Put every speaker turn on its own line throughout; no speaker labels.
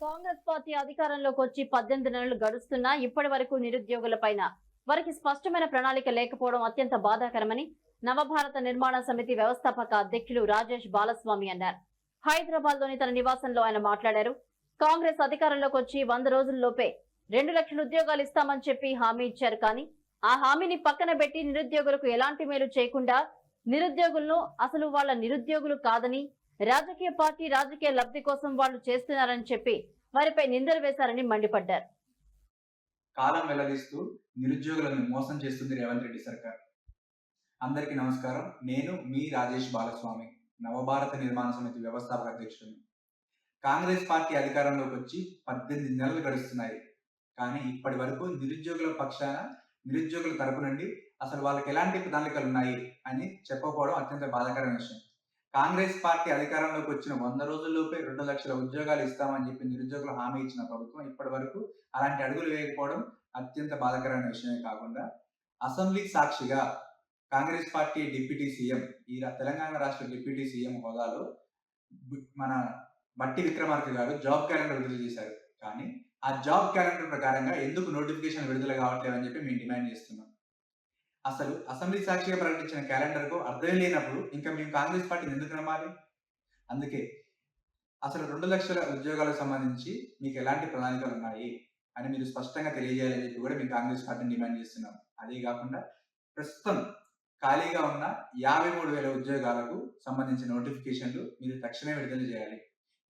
Congress party అధికారంలోకి వచ్చి పద్దెనిమిది నెలలు గడుస్తున్నా ఇప్పటి వరకు నిరుద్యోగులపైన వారికి స్పష్టమైన ప్రణాళిక లేకపోవడం అత్యంత బాధాకరమని నవభారత నిర్మాణ సమితి వ్యవస్థాపక అధ్యక్షులు రాజేష్ బాలస్వామి అన్నారు. హైదరాబాద్లోని తన నివాసంలో ఆయన మాట్లాడారు. కాంగ్రెస్ అధికారంలోకి వచ్చి వంద రోజుల్లోపే రెండు లక్షల ఉద్యోగాలు ఇస్తామని చెప్పి హామీ ఇచ్చారు కానీ ఆ హామీని పక్కన పెట్టి నిరుద్యోగులకు ఎలాంటి మేలు చేయకుండా నిరుద్యోగులను అసలు వాళ్ళ నిరుద్యోగులు కాదని రాజకీయ పార్టీ రాజకీయ లబ్ధి కోసం వాళ్ళు చేస్తున్నారని చెప్పి వారిపై నిందలు వేశారని మండిపడ్డారు.
కాలం వెల్లడిస్తూ నిరుద్యోగులను మోసం చేస్తుంది రేవంత్ రెడ్డి సర్కార్. అందరికీ నమస్కారం. నేను మీ రాజేష్ బాలస్వామి నవభారత నిర్మాణ సమితి వ్యవస్థాపక అధ్యక్షుడిని. కాంగ్రెస్ పార్టీ అధికారంలోకి వచ్చి పద్దెనిమిది నెలలు గడుస్తున్నాయి. కానీ ఇప్పటి వరకు నిరుద్యోగుల పక్షాన నిరుద్యోగుల తరపు నుండి అసలు వాళ్ళకి ఎలాంటి ప్రణాళికలు ఉన్నాయి అని చెప్పకపోవడం అత్యంత బాధాకరమైన విషయం. కాంగ్రెస్ పార్టీ అధికారంలోకి వచ్చిన వంద రోజుల్లోపే రెండు లక్షల ఉద్యోగాలు ఇస్తామని చెప్పి నిరుద్యోగులు హామీ ఇచ్చిన ప్రభుత్వం ఇప్పటి వరకు అలాంటి అడుగులు వేయకపోవడం అత్యంత బాధాకరమైన విషయమే కాకుండా అసెంబ్లీ సాక్షిగా కాంగ్రెస్ పార్టీ డిప్యూటీ సీఎం ఈ తెలంగాణ రాష్ట్ర డిప్యూటీ సీఎం హోదాలో మన బట్టి విక్రమార్క గారు జాబ్ క్యాలెండర్ విడుదల చేశారు. కానీ ఆ జాబ్ క్యాలెండర్ ప్రకారంగా ఎందుకు నోటిఫికేషన్ విడుదల కావట్లేదు అని చెప్పి మేము డిమాండ్ చేస్తున్నాం. అసలు అసెంబ్లీ సాక్షిగా ప్రకటించిన క్యాలెండర్కు అర్థం లేనప్పుడు ఇంకా మేము కాంగ్రెస్ పార్టీని ఎందుకు నమ్మాలి? అందుకే అసలు రెండు లక్షల ఉద్యోగాలకు సంబంధించి మీకు ఎలాంటి ప్రణాళికలు ఉన్నాయి అని మీరు స్పష్టంగా తెలియజేయాలని చెప్పి కూడా మేము కాంగ్రెస్ పార్టీని డిమాండ్ చేస్తున్నాం. అదే కాకుండా ప్రస్తుతం ఖాళీగా ఉన్న యాభై మూడు వేల ఉద్యోగాలకు సంబంధించిన నోటిఫికేషన్లు మీరు తక్షణమే విడుదల చేయాలి.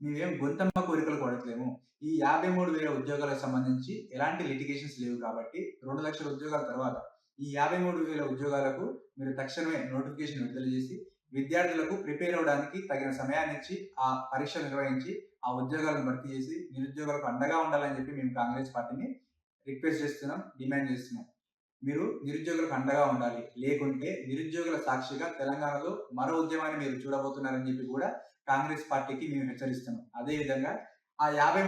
మేమేం గొంతమ్మ కోరికలు కొడట్లేము ఈ యాభై మూడు వేల ఉద్యోగాలకు సంబంధించి ఎలాంటి లిటిగేషన్స్ లేవు కాబట్టి రెండు లక్షల ఉద్యోగాల తర్వాత ఈ యాభై మూడు వేల ఉద్యోగాలకు మీరు తక్షణమే నోటిఫికేషన్ విడుదల చేసి విద్యార్థులకు ప్రిపేర్ అవ్వడానికి తగిన సమయాన్ని ఇచ్చి ఆ పరీక్ష నిర్వహించి ఆ ఉద్యోగాలను భర్తీ చేసి నిరుద్యోగులకు అండగా ఉండాలని చెప్పి మేము కాంగ్రెస్ పార్టీని రిక్వెస్ట్ చేస్తున్నాం డిమాండ్ చేస్తున్నాం. మీరు నిరుద్యోగులకు అండగా ఉండాలి. లేకుంటే నిరుద్యోగుల సాక్షిగా తెలంగాణలో మరో ఉద్యమాన్ని మీరు చూడబోతున్నారని చెప్పి కూడా కాంగ్రెస్ పార్టీకి మేము హెచ్చరిస్తున్నాం. అదేవిధంగా ఆ యాభై